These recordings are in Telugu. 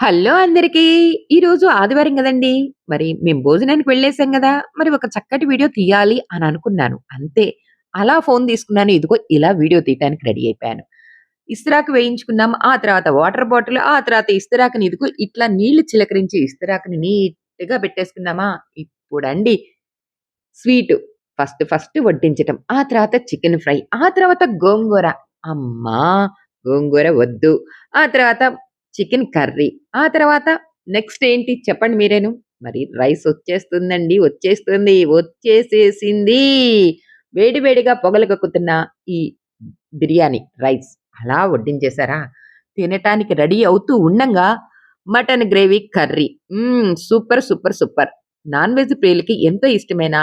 హలో అందరికీ! ఈరోజు ఆదివారం కదండి మరి మేము భోజనానికి వెళ్ళేసాం కదా మరి ఒక చక్కటి వీడియో తీయాలి అని అనుకున్నాను. అంతే. అలా ఫోన్ తీసుకున్నాను. ఇదిగో ఇలా వీడియో తీయటానికి రెడీ అయిపోయాను. ఇస్తిరాకు వేయించుకున్నాం. ఆ తర్వాత వాటర్ బాటిల్, ఆ తర్వాత ఇస్తిరాకుని ఇదిగో ఇట్లా నీళ్ళు చిలకరించి ఇస్తిరాకుని నీట్‌గా పెట్టేసుకున్నామా, ఇప్పుడండి స్వీటు. ఫస్ట్ ఫస్ట్ వడ్డించటం. ఆ తర్వాత చికెన్ ఫ్రై. ఆ తర్వాత గోంగూర. అమ్మా! గోంగూర వద్దు. ఆ తర్వాత చికెన్ కర్రీ. ఆ తర్వాత నెక్స్ట్ ఏంటి చెప్పండి మీరేను? మరి రైస్ వచ్చేస్తుందండి. వచ్చేస్తుంది. వచ్చేసేసింది. వేడి వేడిగా పొగలు కక్కుతున్న ఈ బిర్యానీ రైస్ అలా వడ్డించేశారా తినటానికి రెడీ అవుతూ ఉండంగా mutton gravy curry. Super, super, super. Non veg ప్రియులకి ఎంతో ఇష్టమైన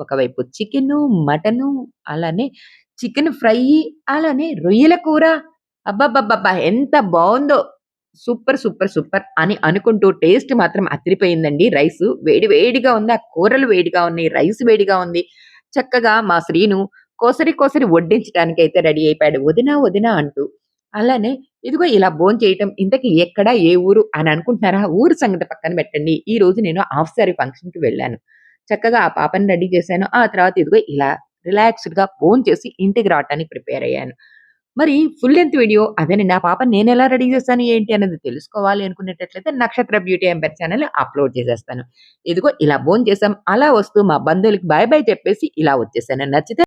ఒకవైపు చికెను, మటను, అలానే చికెన్ ఫ్రై, అలానే రొయ్యల కూర. అబ్బాబ్బాబ్బా ఎంత బాగుందో సూపర్, సూపర్, సూపర్ అని అనుకుంటూ టేస్ట్ మాత్రం అదిరిపోయిందండి రైస్ వేడి వేడిగా ఉంది. ఆ కూరలు వేడిగా ఉన్నాయి. రైస్ వేడిగా ఉంది. చక్కగా మా శ్రీను కోసరి కోసరి వడ్డించటానికైతే రెడీ అయిపోయాడు. వదినా, వదినా అంటూ. అలానే ఇదిగో ఇలా భోంచేయటం. ఇంతకీ ఎక్కడ? ఏ ఊరు? అని అనుకుంటున్నారా? ఊరు సంగతి పక్కన పెట్టండి. ఈ రోజు నేను హాఫ్ సారీ ఫంక్షన్‌కి వెళ్ళాను. చక్కగా ఆ పాపని రెడీ చేశాను. ఆ తర్వాత ఇదిగో ఇలా రిలాక్స్‌డ్‌గా భోంచేసి ఇంటికి రావటానికి ప్రిపేర్ అయ్యాను. మరి ఫుల్ లెంత్ వీడియో అదేనండి. పాప నేను ఎలా రెడీ చేస్తాను ఏంటి అనేది తెలుసుకోవాలి అనుకునేటట్లయితే నక్షత్ర బ్యూటీ ఎంపైర్ ఛానల్ అప్‌లోడ్ చేసేస్తాను. ఇదిగో ఇలా ఫోన్ చేసాం అలా వస్తూ మా బంధువులకి బాయ్ బాయ్ చెప్పేసి ఇలా వచ్చేసాను. నచ్చితే